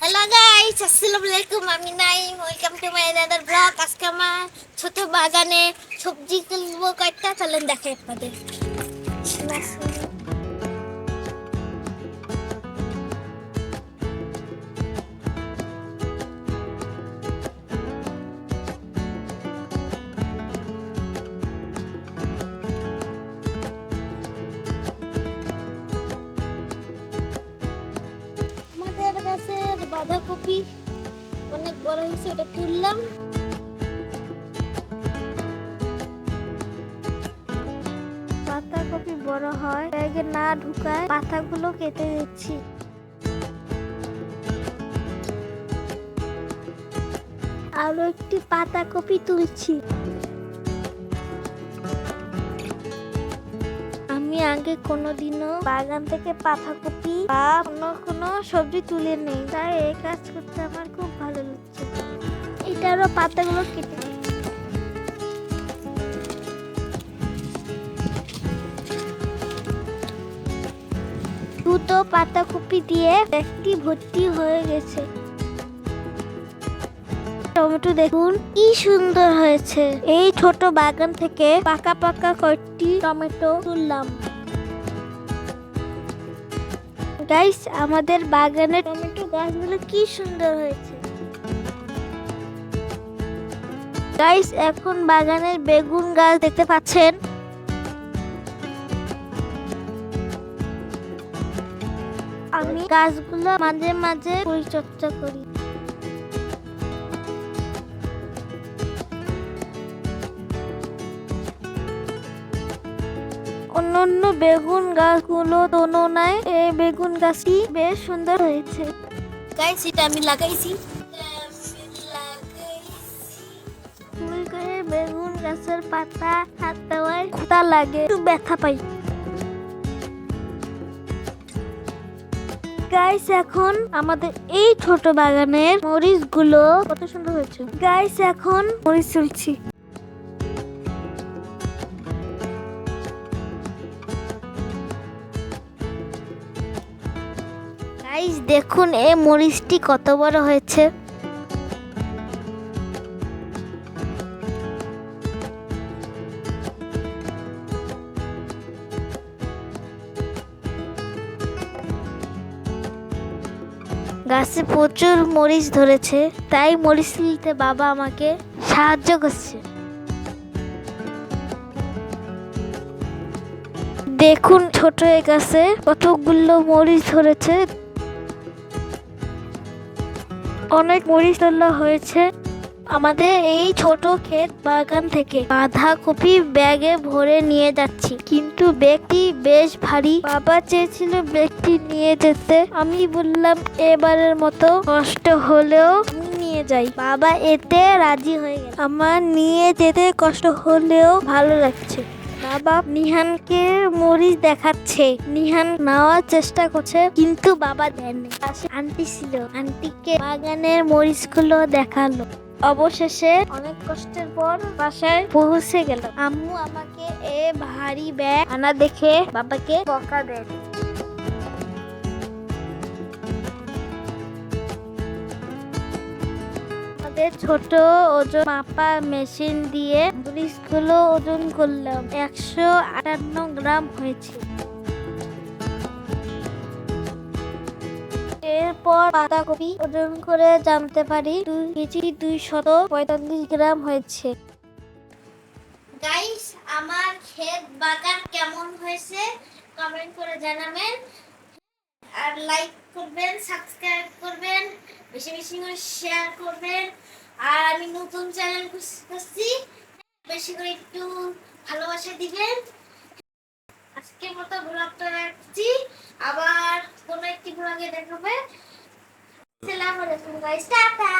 Hello guys আসসালামু আলাইকুম আমি Naim welcome to my another blog আজকে আমার ছোট বাগানে সবজি তুলবো কয়েকটা। চলেন দেখে আপনাদের। ওটা তুললাম। পাতাকপি বড় হয়, ব্যাগে না ঢুকায় পাতাগুলো কেটে দিচ্ছি। আরও একটি পাতাকপি তুলছি। আমি আগে কোনোদিনও বাগান থেকে পাতাকপি বা অন্য কোনো সবজি তুলে নেই, তাই এই কাজ করতে আমার খুব ভালো লাগছে এটারও পাতাগুলো কেটে। দুটো পাতাকপি দিয়ে একটি ভর্তি হয়ে গেছে। টমেটো দেখুন, কি সুন্দর হয়েছে। এই ছোট বাগান থেকে পাকা পাকা কয়েকটি টমেটো তুললাম। গাইস আমাদের বাগানের টমেটো গাছগুলো কি সুন্দর হয়েছে। গাইস এখন বাগানের বেগুন গাছ দেখতে পাচ্ছেন। আমি গাছগুলো মাঝে মাঝে পরিচর্যা করি। অন্যান্য বেগুন গাছগুলো তুলনায় এই বেগুন গাছটি বেশ সুন্দর হয়েছে। গাইস এটা আমি লাগাইছি। ভুল করে বেগুন গাছের পাতা হাত দেওয়ায় খোঁতা লাগে, একটু ব্যথা পাই। গাইস এখন আমাদের এই ছোট বাগানের মরিচগুলো কত সুন্দর হয়েছে। গাইস এখন মরিচ তুলছি। গাইস দেখুন, এই মরিচটি কত বড় হয়েছে। গাছে প্রচুর মরিচ ধরেছে, তাই মরিচ নিতে বাবা আমাকে সাহায্য করছে। দেখুন ছোট এই গাছে কতগুলো মরিচ ধরেছে। অনেক মরিচ তোলা হয়েছে। আমাদের এই ছোট ক্ষেত বাগান থেকে বাঁধাকপি ব্যাগে ভরে নিয়ে যাচ্ছি। কিন্তু ব্যাগটি বেশ ভারী। বাবা চেয়েছিল ব্যাগটি নিয়ে যেতে। আমি বললাম, এবারের মতো কষ্ট হলেও নিয়ে যাই। বাবা এতে রাজি হয়ে গেল। আমার নিয়ে যেতে কষ্ট হলেও ভালো লাগছে। বাবা নিহানকে মরিচ দেখাচ্ছে। নিহান নেওয়ার চেষ্টা করছে, কিন্তু বাবা দেননি। আন্টি ছিল। আন্টিকে বাগানের মরিচগুলো দেখাল। অবশেষে অনেক কষ্টের পর বাসায় পৌঁছে গেল আম্মু আমাকে এ ভারী ব্যাগ আনা দেখে বাবাকে বকা দেয়। ছোট ওজন মাপা মেশিন দিয়ে মরিচগুলো ওজন করলাম। একশো আটান্ন গ্রাম হয়েছে। এরপর বাঁধাকপি ওজন করে জানতে পারি দুই কেজি দুইশত পঁয়তাল্লিশ গ্রাম হয়েছে। গাইস আমার ক্ষেত বাগান কেমন হয়েছে? কমেন্ট করে জানাবেন। আর লাইক করবেন সাবস্ক্রাইব করবেন, বেশি বেশি করে শেয়ার করবেন। আর আমি নতুন চ্যানেল করছি বেশি করে একটু ভালোবাসা দিবেন। আজকের মতো ব্লগটা একটি ব্লগে দেখাবে আসসালামু আলাইকুম গাইস টাটা!